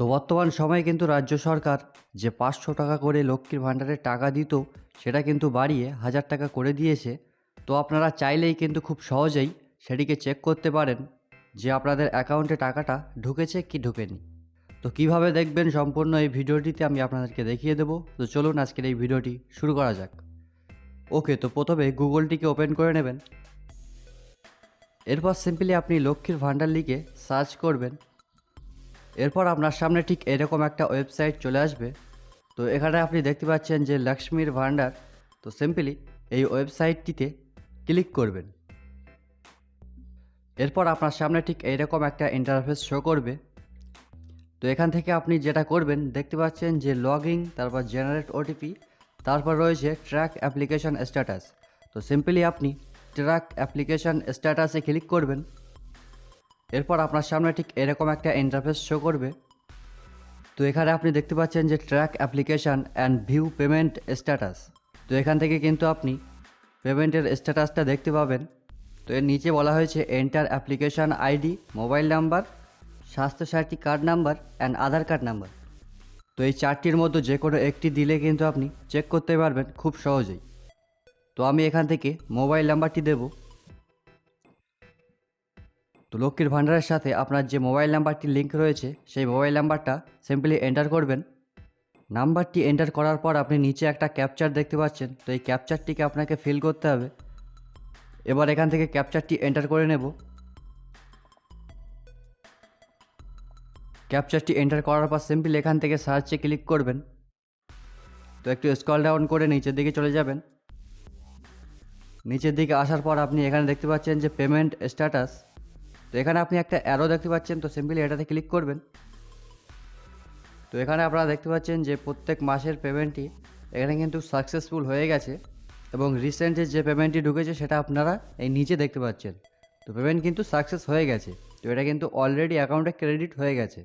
তো বর্তমান সময়ে কিন্তু রাজ্য সরকার যে পাঁচশো টাকা করে লক্ষ্মীর ভাণ্ডারের টাকা দিত, সেটা কিন্তু বাড়িয়ে হাজার টাকা করে দিয়েছে। তো আপনারা চাইলেই কিন্তু খুব সহজেই সেটিকে চেক করতে পারেন যে আপনাদের অ্যাকাউন্টে টাকাটা ঢুকেছে কি ঢুকেনি। তো কীভাবে দেখবেন সম্পূর্ণ এই ভিডিওটিতে আমি আপনাদেরকে দেখিয়ে দেবো। তো চলুন আজকের এই ভিডিওটি শুরু করা যাক। ওকে তো প্রথমে গুগলটিকে ওপেন করে নেবেন। এরপর সিম্পলি আপনি লক্ষ্মীর ভাণ্ডার লিখে সার্চ করবেন। এরপর আপনার সামনে ঠিক এরকম একটা ওয়েবসাইট চলে আসবে। তো এখানে আপনি দেখতে পাচ্ছেন যে লক্ষ্মীর ভাণ্ডার। তো সিম্পলি এই ওয়েবসাইটটিতে ক্লিক করবেন। এরপর আপনার সামনে ঠিক এইরকম একটা ইন্টারফেস শো করবে। তো এখান থেকে আপনি যেটা করবেন, দেখতে পাচ্ছেন যে লগইন তারপর জেনারেট ওটিপি তারপর রয়েছে ট্র্যাক অ্যাপ্লিকেশন স্ট্যাটাস তো সিম্পলি আপনি ট্র্যাক অ্যাপ্লিকেশন স্ট্যাটাসে ক্লিক করবেন। এরপর আপনার সামনে ঠিক এরকম একটা ইন্টারফেস শো করবে। তো এখানে আপনি দেখতে পাচ্ছেন যে track application and view payment status তো এখান থেকে কিন্তু আপনি পেমেন্টের স্ট্যাটাসটা দেখতে পাবেন। তো এর নিচে বলা হয়েছে enter application ID mobile number Swasthyasathi card number and Aadhaar card number তো এই চারটির মধ্যে যে কোনো একটি দিলে কিন্তু আপনি চেক করতে পারবেন খুব সহজেই। তো আমি এখান থেকে মোবাইল নাম্বারটি দেবো। তো লক্ষ্মীর ভাণ্ডারের সাথে আপনার যে মোবাইল নাম্বারটি লিঙ্ক রয়েছে, সেই মোবাইল নাম্বারটা সিম্পলি এন্টার করবেন। নাম্বারটি এন্টার করার পর আপনি নিচে একটা ক্যাপচার দেখতে পাচ্ছেন, তো এই ক্যাপচারটিকে আপনাকে ফিল করতে হবে। এবার এখান থেকে ক্যাপচারটি এন্টার করে নেব। ক্যাপচারটি এন্টার করার পর সিম্পলি এখান থেকে সার্চে ক্লিক করবেন। তো একটু স্ক্রল ডাউন করে নিচের দিকে চলে যাবেন। নিচের দিকে আসার পর আপনি এখানে দেখতে পাচ্ছেন যে পেমেন্ট স্ট্যাটাস তো এখানে আপনি একটা অ্যারো দেখতে পাচ্ছেন, তো সিম্পলি এটাতে ক্লিক করবেন। তো এখানে আপনারা দেখতে পাচ্ছেন যে প্রত্যেক মাসের পেমেন্টটি এখানে কিন্তু সাকসেসফুল হয়ে গেছে এবং রিসেন্টলি যে পেমেন্টটি ঢুকেছে সেটা আপনারা এই নিচে দেখতে পাচ্ছেন। তো পেমেন্ট কিন্তু সাকসেস হয়ে গেছে। তো এটা কিন্তু অলরেডি অ্যাকাউন্টে ক্রেডিট হয়ে গেছে।